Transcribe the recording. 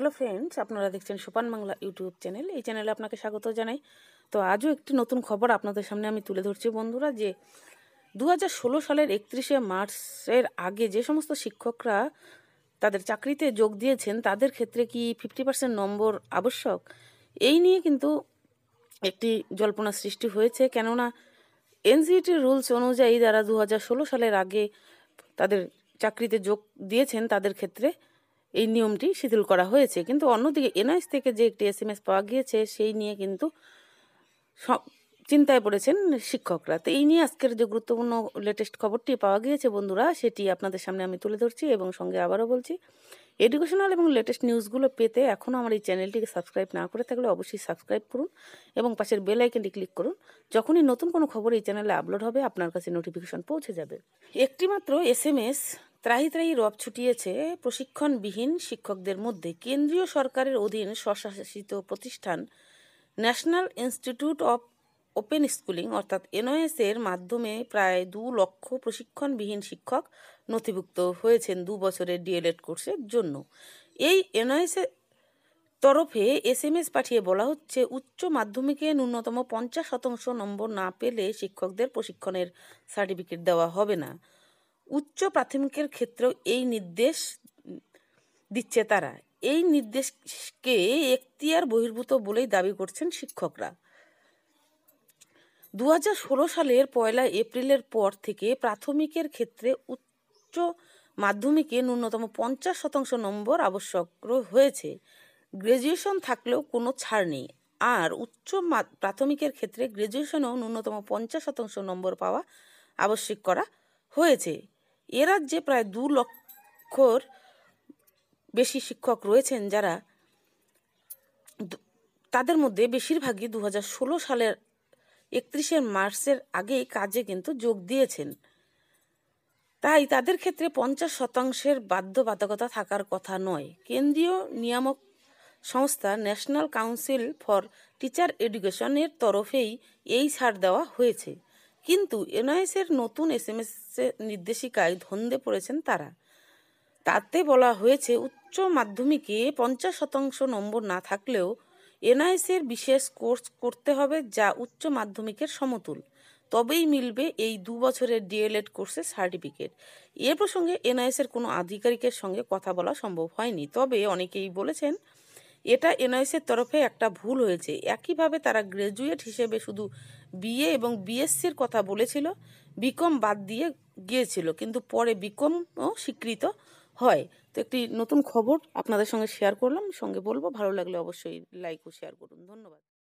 Hello friends আপনারা দেখছেন সোপান বাংলা ইউটিউব চ্যানেল। এই চ্যানেলে আপনাকে স্বাগত জানাই। তো আজও একটি নতুন খবর আপনাদের সামনে আমি তুলে ধরছি বন্ধুরা, যে দু হাজার ষোলো সালের একত্রিশে মার্চের আগে যে সমস্ত শিক্ষকরা তাদের চাকরিতে যোগ দিয়েছেন, তাদের ক্ষেত্রে কি ফিফটি পার্সেন্ট নম্বর আবশ্যক? এই নিয়ে কিন্তু একটি জল্পনা সৃষ্টি হয়েছে। কেননা এনসিটির রুলস অনুযায়ী যারা দু হাজার ষোলো সালের আগে তাদের চাকরিতে যোগ দিয়েছেন, তাদের ক্ষেত্রে এই নিয়মটি শিথিল করা হয়েছে। কিন্তু অন্যদিকে এনআইএস থেকে যে একটি এস পাওয়া গিয়েছে, সেই নিয়ে কিন্তু চিন্তায় পড়েছেন শিক্ষকরা। তো এই নিয়ে আজকের যে গুরুত্বপূর্ণ লেটেস্ট খবরটি পাওয়া গিয়েছে বন্ধুরা, সেটি আপনাদের সামনে আমি তুলে ধরছি এবং সঙ্গে আবারও বলছি এডুকেশনাল এবং লেটেস্ট নিউজগুলো পেতে এখনও আমার এই চ্যানেলটিকে সাবস্ক্রাইব না করে থাকলে অবশ্যই সাবস্ক্রাইব করুন এবং পাশের বেল আইকনটি ক্লিক করুন। যখনই নতুন কোনো খবর এই চ্যানেলে আপলোড হবে, আপনার কাছে নোটিফিকেশন পৌঁছে যাবে। একটিমাত্র এস এম এস ত্রাহি ত্রাহি রব ছুটিয়েছে প্রশিক্ষণবিহীন শিক্ষকদের মধ্যে কেন্দ্রীয় সরকারের অধীন স্বশাসিত প্রতিষ্ঠান national institute of open schooling, অর্থাৎ এনওএস এর মাধ্যমে প্রায় দু লক্ষ প্রশিক্ষণবিহীন শিক্ষক নথিভুক্ত হয়েছেন দু বছরের ডিএলএড কোর্সের জন্য। এই এনওএস তরফে এস এম এস পাঠিয়ে বলা হচ্ছে, উচ্চ মাধ্যমিকে ন্যূনতম পঞ্চাশ শতাংশ নম্বর না পেলে শিক্ষকদের প্রশিক্ষণের সার্টিফিকেট দেওয়া হবে না। উচ্চ প্রাথমিকের ক্ষেত্রেও এই নির্দেশ দিচ্ছে তারা। এই নির্দেশকে এখতিয়ার বহির্ভূত বলেই দাবি করছেন শিক্ষকরা। দু হাজার ষোলো সালের পয়লা এপ্রিলের পর থেকে প্রাথমিকের ক্ষেত্রে উচ্চ মাধ্যমিকে ন্যূনতম পঞ্চাশ শতাংশ নম্বর আবশ্যক হয়েছে। গ্র্যাজুয়েশন থাকলেও কোনো ছাড় নেই। আর উচ্চ প্রাথমিকের ক্ষেত্রে গ্র্যাজুয়েশনেও ন্যূনতম পঞ্চাশ শতাংশ নম্বর পাওয়া আবশ্যিক করা হয়েছে। এ রাজ্যে প্রায় দু লক্ষর বেশি শিক্ষক রয়েছেন যারা তাদের মধ্যে বেশিরভাগই দু হাজার ষোলো সালের একত্রিশে মার্চের আগেই কাজে কিন্তু যোগ দিয়েছেন। তাই তাদের ক্ষেত্রে পঞ্চাশ শতাংশের বাধ্যবাধকতা থাকার কথা নয়। কেন্দ্রীয় নিয়ামক সংস্থা ন্যাশনাল কাউন্সিল ফর টিচার এডুকেশনের তরফেই এই ছাড় দেওয়া হয়েছে। কিন্তু এনআইএসের নতুন এস এম এস নির্দেশিকায় ধন্দে পড়েছেন তারা। তাতে বলা হয়েছে, উচ্চ মাধ্যমিকে পঞ্চাশ শতাংশ নম্বর না থাকলেও এনআইএসের বিশেষ কোর্স করতে হবে যা উচ্চ মাধ্যমিকের সমতুল। তবেই মিলবে এই দু বছরের ডিএলএড কোর্সের সার্টিফিকেট। এ প্রসঙ্গে এনআইএসের কোনো আধিকারিকের সঙ্গে কথা বলা সম্ভব হয়নি। তবে অনেকেই বলেছেন এটা এনআইএসের তরফে একটা ভুল হয়েছে। একইভাবে তারা গ্র্যাজুয়েট হিসেবে শুধু বিএ এবং বিএসসির কথা বলেছিল বিকম বাদ দিয়ে গিয়েছিল, কিন্তু পরে বিকমও স্বীকৃত হয়। তো একটি নতুন খবর আপনাদের সঙ্গে শেয়ার করলাম, সঙ্গে বলব, ভালো লাগলে অবশ্যই লাইক ও শেয়ার করুন। ধন্যবাদ।